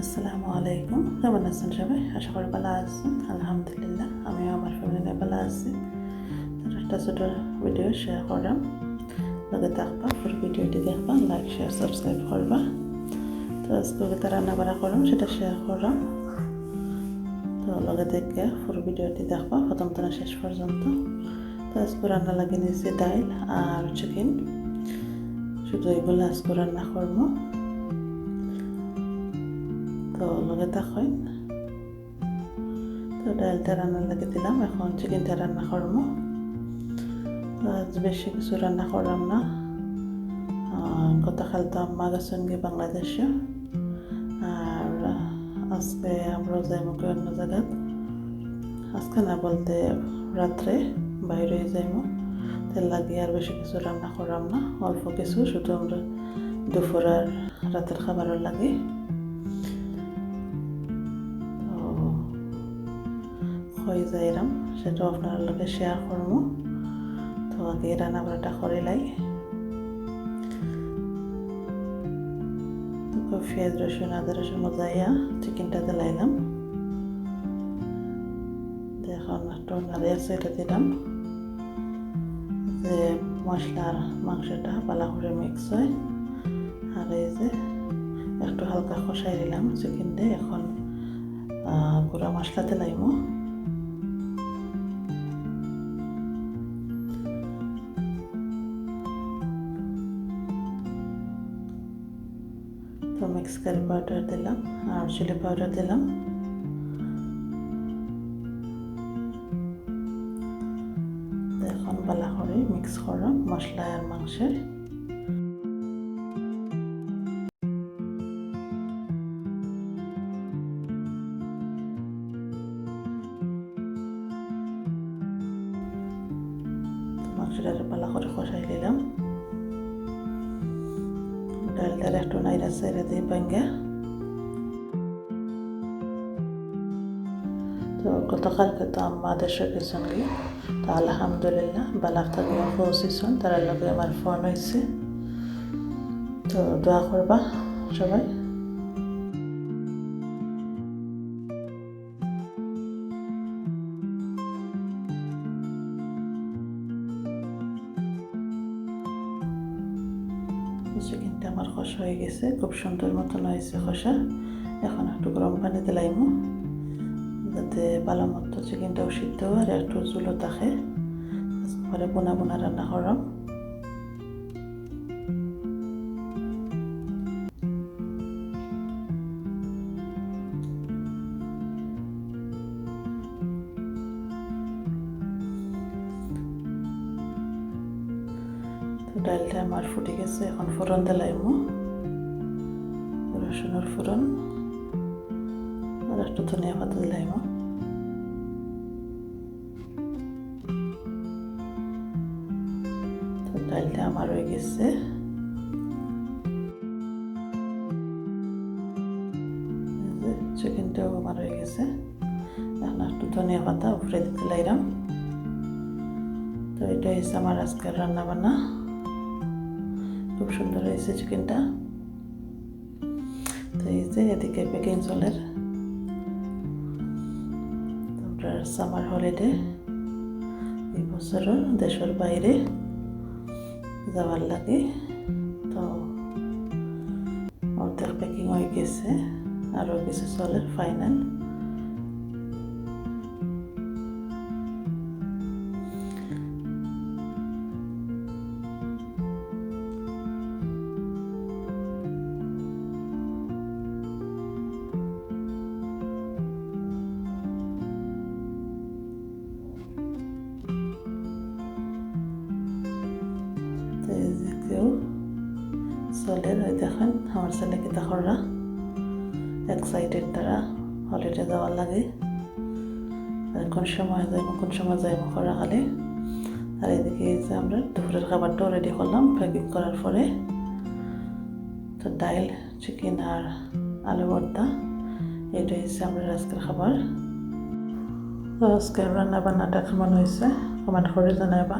আসসালামু আলাইকুম। কেমন আছেন সবাই? আশা করি ভালো আছেন। আলহামদুলিল্লাহ, আমিও আমার ফ্যামিলি ভালো আছি। তার একটা ছোটো ভিডিও শেয়ার করলাম। লগে থাকবা পুরো ভিডিওটি দেখবা লাইক শেয়ার সাবস্ক্রাইব করবা। তো আজকে ওকে রান্না বাড়া করলাম, সেটা শেয়ার করলাম। তো লগে দেখে পুরো ভিডিওটি দেখবা, প্রথম থেকে শেষ পর্যন্ত। তো আজকে রান্না লাগিয়ে নিয়েছি ডাইল আর চিকেন শুধু এগুলো আজকে রান্না করব। তো লগে থাকেন তো ডালটা রান্না লাগে দিলাম। এখন চিকেনটা রান্না করব। আজ বেশি কিছু রান্না করলাম না। গতকাল তো আম্মা গেছেন গিয়ে বাংলাদেশে। আর আজকে আমরা যাইমো কি অন্য জায়গাত আজকে না বলতে রাত্রে বাইরে যাইমো তেল লাগিয়ে আর বেশি কিছু রান্না করলাম না। অল্প কিছু, শুধু আমরা দুপুর আর রাতের খাবারের লাগে। হয়ে যায় এরম সেটা আপনার লগে শেয়ার করব তো আগে রান্না বাড়াটা করে লাই পেঁয়াজ রসুন আদা রসুন মজাইয়া চিকেনটা দিলাইলাম এখন একটু নাড়িয়ে সেটা দিলাম যে মশলার মাংসটা পালা করে মিক্স হয়। আর এই যে একটু হালকা কষাই দিলাম চিকেন দিয়ে এখন গুঁড়া মশলা দিলাইমো মিক্স কারি পাউডার দিলাম, আর চিলি পাউডার দিলাম। এখন বালা করে মিক্স করলাম মশলা আর মাংসের। মাংসটা পালা করে কষাই নিলাম। ডালটার একটু নাইরা সাইরা দিয়ে ভাঙ্গা তো গতকালকে তো দেশে গেছেন গিয়ে তো আলহামদুলিল্লাহ বালাক থাকি পৌঁছিছেন তার লগে আমার ফোন হয়েছে তো দোয়া করবা সবাই চিকেনটা আমার খসা হয়ে গেছে। খুব সুন্দর মতন হয়েছে খসা। এখন একটু গরম পানিতে লাইমু, যাতে ভালো মতো চিকেনটাও সিদ্ধ আর একটু জুলো থাকে। পরে বোনা বোনা রান্না করাম ডালটা আমার ফুটে গেছে। এখন ফোড়ন দিলাইমু। রসুনের ফোড়ন আর একটু ধনিয়া পাতা দিলাইমু। তো ডালটা আমার হয়ে গেছে। চিকেনটাও আমার হয়ে গেছে। এখন একটু ধনিয়া পাতা উপরে দিতে লাইলাম। তো এটা হচ্ছে আমার আজকের রান্না বান্না খুব সুন্দর হয়েছে চিকেনটা তো এই যে এদিকে বেকিং জলের তারপর সামার হলিডে এই বছরও দেশের বাইরে যাওয়ার লাগে। তো অর্ধেক প্যাকিং হয়ে গেছে, আরও কিছু চলের ফাইনাল দেখেন আমার ছেলেকে দেখরা এক্সাইটেড তারা, হলিডে যাওয়ার লাগে। আর কোন সময় যাইব, কোন সময় যাইব করা খালি। আর এদিকে যে আমরা দুপুরের খাবারটাও রেডি করলাম প্যাকিং করার পরে। তো ডাইল চিকেন আর আলু ভর্তা এটা হচ্ছে আমরা আজকের খাবার। তো আজকে রান্না বান্নাটা কেমন হয়েছে? কমেন্ট করে জানাবা